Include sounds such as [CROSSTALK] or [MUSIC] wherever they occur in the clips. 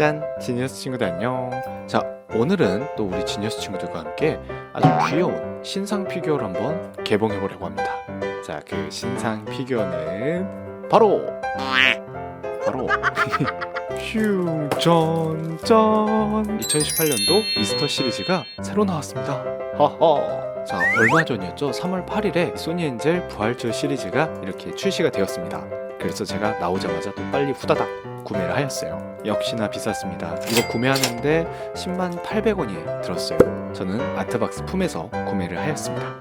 짠! 지니어스 친구들 안녕. 자, 오늘은 또 우리 지니어스 친구들과 함께 아주 귀여운 신상 피규어를 한번 개봉해 보려고 합니다. 자, 그 신상 피규어는 바로 바로 휴, 전, 전 2018년도 이스터 시리즈가 새로 나왔습니다. 하하. 자, 얼마 전이었죠? 3월 8일에 소니 엔젤 부활절 시리즈가 이렇게 출시가 되었습니다. 그래서 제가 나오자마자 또 빨리 후다닥 구매를 하였어요. 역시나 비쌌습니다. 이거 구매하는데 10만 800원이 들었어요. 저는 아트박스 품에서 구매를 하였습니다.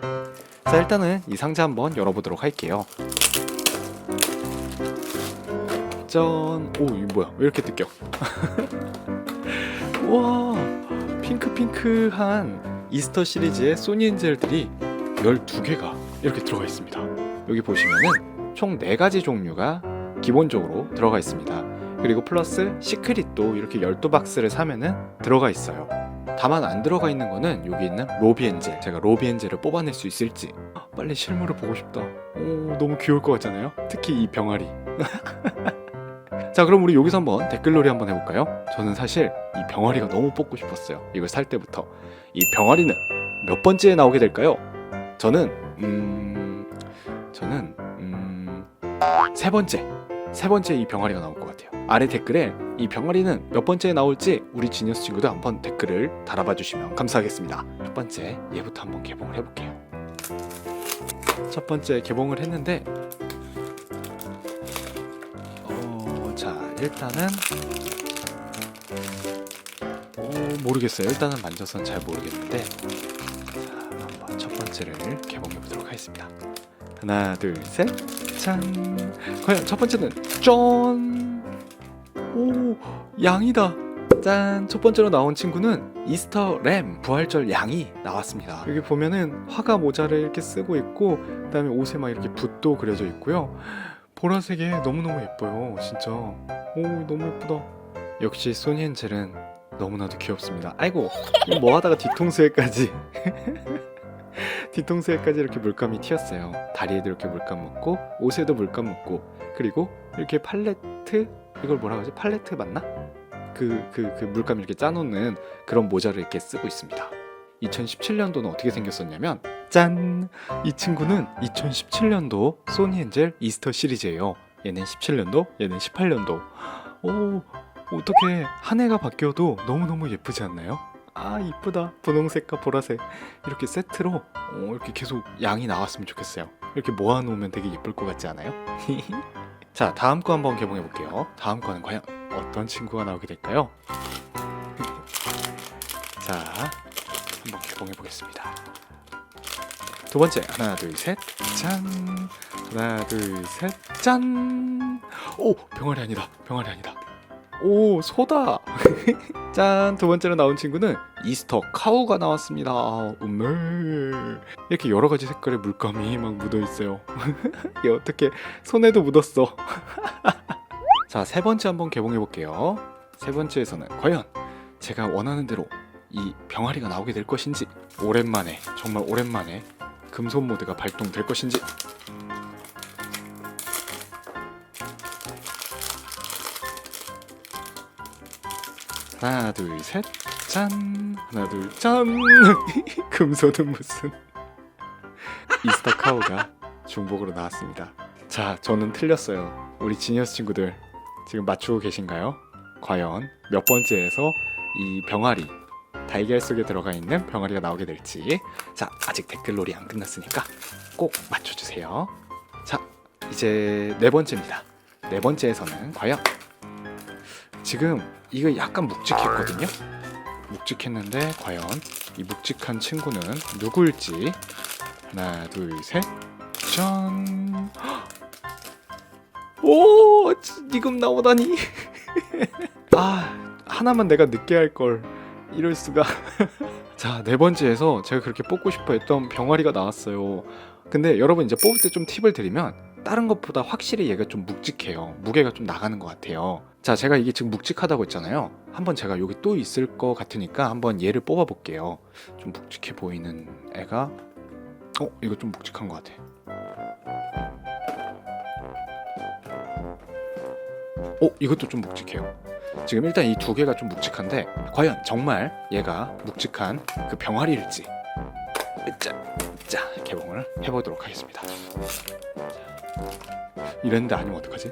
자, 일단은 이 상자 한번 열어보도록 할게요. 짠! 오, 이거 뭐야? 왜 이렇게 뜯겨? [LAUGHS] 와, 핑크핑크한 이스터 시리즈의 소니 엔젤들이 12개가 이렇게 들어가 있습니다. 여기 보시면은 총 4가지 종류가 기본적으로 들어가 있습니다. 그리고 플러스 시크릿도 이렇게 12박스를 사면은 들어가 있어요. 다만 안 들어가 있는 거는 여기 있는 로비엔젤. 제가 로비엔젤을 뽑아낼 수 있을지. 빨리 실물을 보고 싶다. 오, 너무 귀여울 것 같잖아요? 특히 이 병아리. [LAUGHS] 자, 그럼 우리 여기서 한번 댓글놀이 한번 해볼까요? 저는 사실 이 병아리가 너무 뽑고 싶었어요. 이걸 살 때부터. 이 병아리는 몇 번째에 나오게 될까요? 저는, 음, 저는, 음, 세 번째. 세 번째 이 병아리가 나올 것 같아요. 아래 댓글에 이 병아리는 몇 번째에 나올지 우리 지니어스 친구들 한번 댓글을 달아봐 주시면 감사하겠습니다. 첫 번째 얘부터 한번 개봉을 해볼게요. 첫 번째 개봉을 했는데 어, 자 일단은 어, 모르겠어요. 일단은 만져서는 잘 모르겠는데 자 한번 첫 번째를 개봉해 보도록 하겠습니다. 하나 둘 셋. 짠. 과연 첫 번째는 짠. 오 양이다. 짠. 첫 번째로 나온 친구는 이스터 램 부활절 양이 나왔습니다. 여기 보면은 화가 모자를 이렇게 쓰고 있고 그다음에 옷에 막 이렇게 붓도 그려져 있고요. 보라색에 너무너무 예뻐요. 진짜. 오 너무 예쁘다. 역시 소니엔젤은 너무나도 귀엽습니다. 아이고 뭐 하다가 뒤통수에까지 [LAUGHS] 뒤통수에까지 이렇게 물감이 튀었어요. 다리에도 이렇게 물감 묻고 옷에도 물감 묻고 그리고 이렇게 팔레트 이걸 뭐라고 하지? 팔레트 맞나? 그 그 그 물감 이렇게 짜놓는 그런 모자를 이렇게 쓰고 있습니다. 2017년도는 어떻게 생겼었냐면 짠! 이 친구는 2017년도 소니 엔젤 이스터 시리즈예요. 얘는 17년도, 얘는 18년도. 오, 어떻게 한 해가 바뀌어도 너무너무 예쁘지 않나요? 아 이쁘다 분홍색과 보라색 이렇게 세트로 어, 이렇게 계속 양이 나왔으면 좋겠어요 이렇게 모아놓으면 되게 예쁠 것 같지 않아요? [LAUGHS] 자 다음 거 한번 개봉해 볼게요. 다음 거는 과연 어떤 친구가 나오게 될까요? 자 한번 개봉해 보겠습니다. 두 번째 하나 둘 셋 짠. 하나 둘 셋 짠 오 병아리 아니다. 병아리 아니다 오 소다 [LAUGHS] 짠! 두 번째로 나온 친구는 이스터 카우가 나왔습니다. 아, 음메. 이렇게 여러 가지 색깔의 물감이 막 묻어 있어요. 이게 [LAUGHS] 어떻게 손에도 묻었어. [LAUGHS] 자, 세 번째 한번 개봉해 볼게요. 세 번째에서는 과연 제가 원하는 대로 이 병아리가 나오게 될 것인지 오랜만에 정말 오랜만에 금손 모드가 발동될 것인지 하나 둘 셋. 짠. 하나 둘 짠. [LAUGHS] 금손은 무슨. 이스터 카우가 중복으로 나왔습니다. 자 저는 틀렸어요. 우리 지니어스 친구들 지금 맞추고 계신가요? 과연 몇 번째에서 이 병아리 달걀 속에 들어가 있는 병아리가 나오게 될지. 자 아직 댓글놀이 안 끝났으니까 꼭 맞춰주세요. 자 이제 네 번째입니다. 네 번째에서는 과연 지금 이거 약간 묵직했거든요. 묵직했는데 과연 이 묵직한 친구는 누구일지 하나 둘셋 짠. 오 지금 나오다니. [LAUGHS] 아 하나만 내가 늦게 할 걸. 이럴 수가. [LAUGHS] 자 네 번째에서 제가 그렇게 뽑고 싶어 했던 병아리가 나왔어요. 근데 여러분 이제 뽑을 때 좀 팁을 드리면 다른 것보다 확실히 얘가 좀 묵직해요. 무게가 좀 나가는 것 같아요. 자, 제가 이게 지금 묵직하다고 했잖아요. 한번 제가 여기 또 있을 것 같으니까 한번 얘를 뽑아 볼게요. 좀 묵직해 보이는 애가 어, 이거 좀 묵직한 것 같아. 어, 이것도 좀 묵직해요. 지금 일단 이 두 개가 좀 묵직한데 과연 정말 얘가 묵직한 그 병아리일지 자, 자 개봉을 해보도록 하겠습니다. 이랬는데 아니면 어떡하지?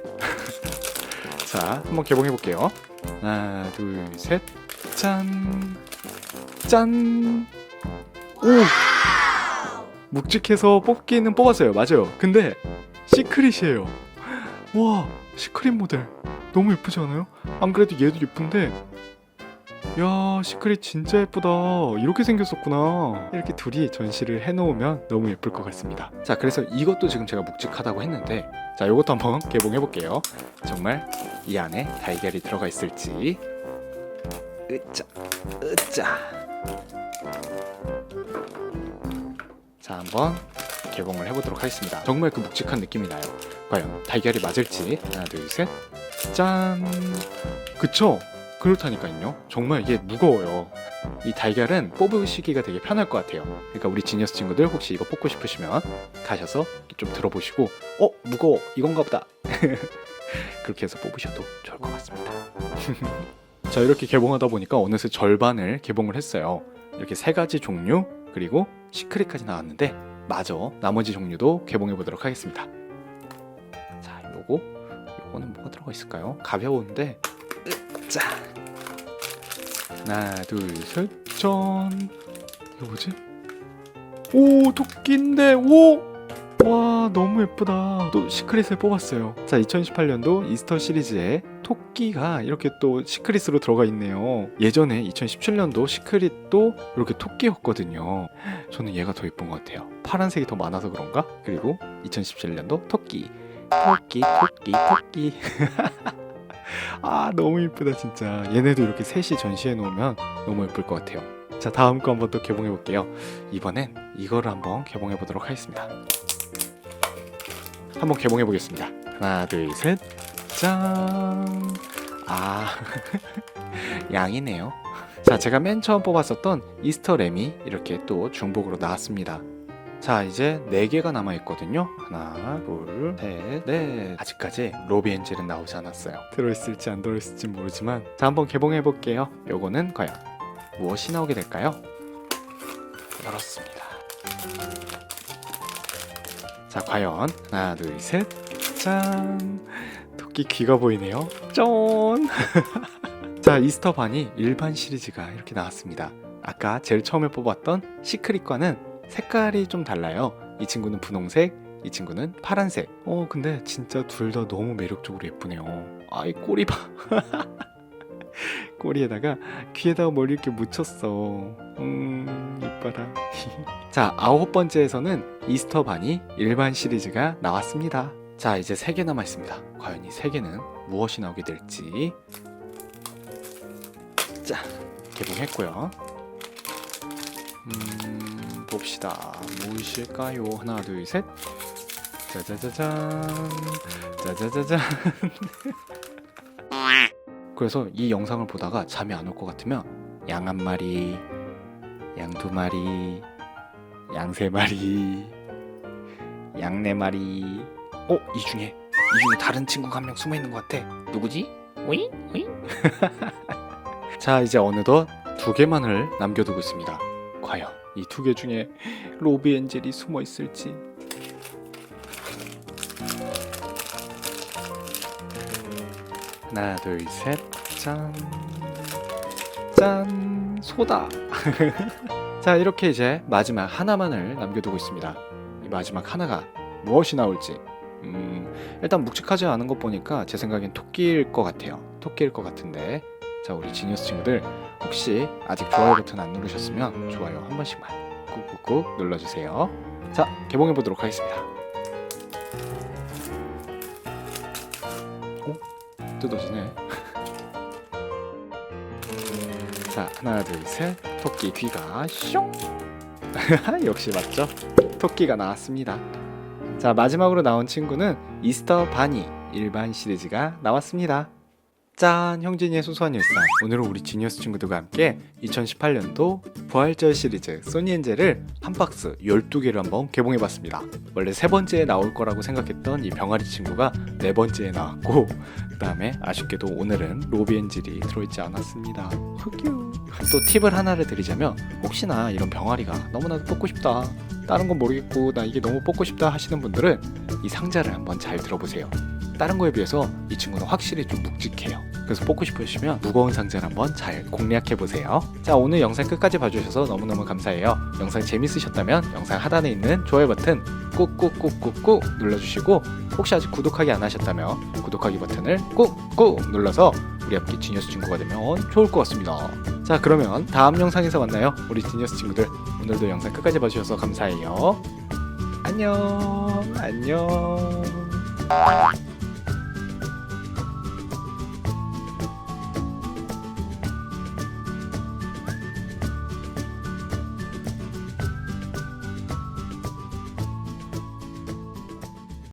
[LAUGHS] 자, 한번 개봉해 볼게요. 하나, 둘, 셋, 짠, 짠. 오, 묵직해서 뽑기는 뽑았어요. 맞아요. 근데 시크릿이에요. 와, 시크릿 모델 너무 예쁘지 않아요? 안 그래도 얘도 예쁜데. 야, 시크릿 진짜 예쁘다. 이렇게 생겼었구나. 이렇게 둘이 전시를 해놓으면 너무 예쁠 것 같습니다. 자, 그래서 이것도 지금 제가 묵직하다고 했는데, 자, 이것도 한번 개봉해 볼게요. 정말 이 안에 달걀이 들어가 있을지. 으짜, 으짜. 자, 한번 개봉을 해보도록 하겠습니다. 정말 그 묵직한 느낌이 나요. 과연 달걀이 맞을지. 하나, 둘, 셋. 짠. 그쵸? 그렇다니까요. 정말 이게 무거워요. 이 달걀은 뽑으시기가 되게 편할 것 같아요. 그러니까 우리 지니어스 친구들 혹시 이거 뽑고 싶으시면 가셔서 좀 들어보시고, 어 무거워 이건가 보다. [LAUGHS] 그렇게 해서 뽑으셔도 좋을 것 같습니다. [LAUGHS] 자 이렇게 개봉하다 보니까 어느새 절반을 개봉을 했어요. 이렇게 세 가지 종류 그리고 시크릿까지 나왔는데 마저 나머지 종류도 개봉해 보도록 하겠습니다. 자 요거 요거는 뭐가 들어가 있을까요? 가벼운데 자 하나 둘셋짠. 이거 뭐지? 오 토끼인데 오! 와 너무 예쁘다. 또 시크릿을 뽑았어요. 자 2018년도 이스터 시리즈에 토끼가 이렇게 또 시크릿으로 들어가 있네요. 예전에 2017년도 시크릿도 이렇게 토끼였거든요. 저는 얘가 더 예쁜 것 같아요. 파란색이 더 많아서 그런가? 그리고 2017년도 토끼. 토끼 토끼 토끼 [LAUGHS] 아 너무 예쁘다 진짜. 얘네도 이렇게 셋이 전시해 놓으면 너무 예쁠 것 같아요. 자 다음 거 한번 또 개봉해 볼게요. 이번엔 이거를 한번 개봉해 보도록 하겠습니다. 한번 개봉해 보겠습니다. 하나 둘셋짠아 [LAUGHS] 양이네요. 자 제가 맨 처음 뽑았었던 이스터 램이 이렇게 또 중복으로 나왔습니다 자 이제 4개가 남아있거든요. 하나 둘셋넷. 아직까지 로비 엔젤은 나오지 않았어요. 들어있을지 안 들어있을지 모르지만 자 한번 개봉해 볼게요. 요거는 과연 무엇이 나오게 될까요? 열었습니다. 자 과연 하나 둘셋짠! 토끼 귀가 보이네요. 쫀 [LAUGHS] 자 이스터 반이 일반 시리즈가 이렇게 나왔습니다. 아까 제일 처음에 뽑았던 시크릿과는 색깔이 좀 달라요. 이 친구는 분홍색 이 친구는 파란색. 어 근데 진짜 둘 다 너무 매력적으로 예쁘네요. 아이 꼬리 봐. [LAUGHS] 꼬리에다가 귀에다가 머리 이렇게 묻혔어. 음 이뻐라. [LAUGHS] 자 아홉 번째에서는 이스터 반이 일반 시리즈가 나왔습니다. 자 이제 세 개 남아 있습니다. 과연 이 세 개는 무엇이 나오게 될지. 자 개봉했고요 음 봅시다 무엇일까요 하나 둘 셋 짜자자잔 짜자자잔 [LAUGHS] 그래서 이 영상을 보다가 잠이 안 올 것 같으면 양 한 마리, 양 두 마리, 양 세 마리, 양 네 마리. 어, 이 중에 이 중에 다른 친구가 한 명 숨어 있는 것 같아. 누구지? 오잉? 오잉? [LAUGHS] 자, 이제 어느덧 두 개만을 남겨두고 있습니다. 과연 이 두 개 중에 로비 엔젤이 숨어 있을지. 하나 둘셋 짠. 짠 소다. [LAUGHS] 자 이렇게 이제 마지막 하나만을 남겨두고 있습니다. 이 마지막 하나가 무엇이 나올지. 음, 일단 묵직하지 않은 것 보니까 제 생각엔 토끼일 것 같아요. 토끼일 것 같은데. 자 우리 지니어스 친구들 혹시 아직 좋아요 버튼 안 누르셨으면 좋아요 한 번씩만 꾹꾹꾹 눌러주세요. 자 개봉해 보도록 하겠습니다. 오 뜯어지네. [LAUGHS] 자 하나 둘셋 토끼 귀가 숑 [LAUGHS] 역시 맞죠? 토끼가 나왔습니다. 자 마지막으로 나온 친구는 이스터 바니 일반 시리즈가 나왔습니다. 짠! 형진이의 소소한 일상. 오늘은 우리 지니어스 친구들과 함께 2018년도 부활절 시리즈 소니엔젤을 한 박스 12개를 한번 개봉해봤습니다. 원래 세 번째에 나올 거라고 생각했던 이 병아리 친구가 네 번째에 나왔고 그 다음에 아쉽게도 오늘은 로비엔젤이 들어있지 않았습니다. 흑유. 또 팁을 하나를 드리자면 혹시나 이런 병아리가 너무나도 뽑고 싶다. 다른 건 모르겠고 나 이게 너무 뽑고 싶다 하시는 분들은 이 상자를 한번 잘 들어보세요. 다른 거에 비해서 이 친구는 확실히 좀 묵직해요. 그래서 뽑고 싶으시면 무거운 상자를 한번 잘 공략해 보세요. 자, 오늘 영상 끝까지 봐주셔서 너무너무 감사해요. 영상 재밌으셨다면 영상 하단에 있는 좋아요 버튼 꾹꾹꾹꾹꾹 눌러주시고 혹시 아직 구독하기 안 하셨다면 구독하기 버튼을 꾹꾹 눌러서 우리 함께 지니어스 친구가 되면 좋을 것 같습니다. 자, 그러면 다음 영상에서 만나요. 우리 지니어스 친구들. 오늘도 영상 끝까지 봐주셔서 감사해요. 안녕, 안녕.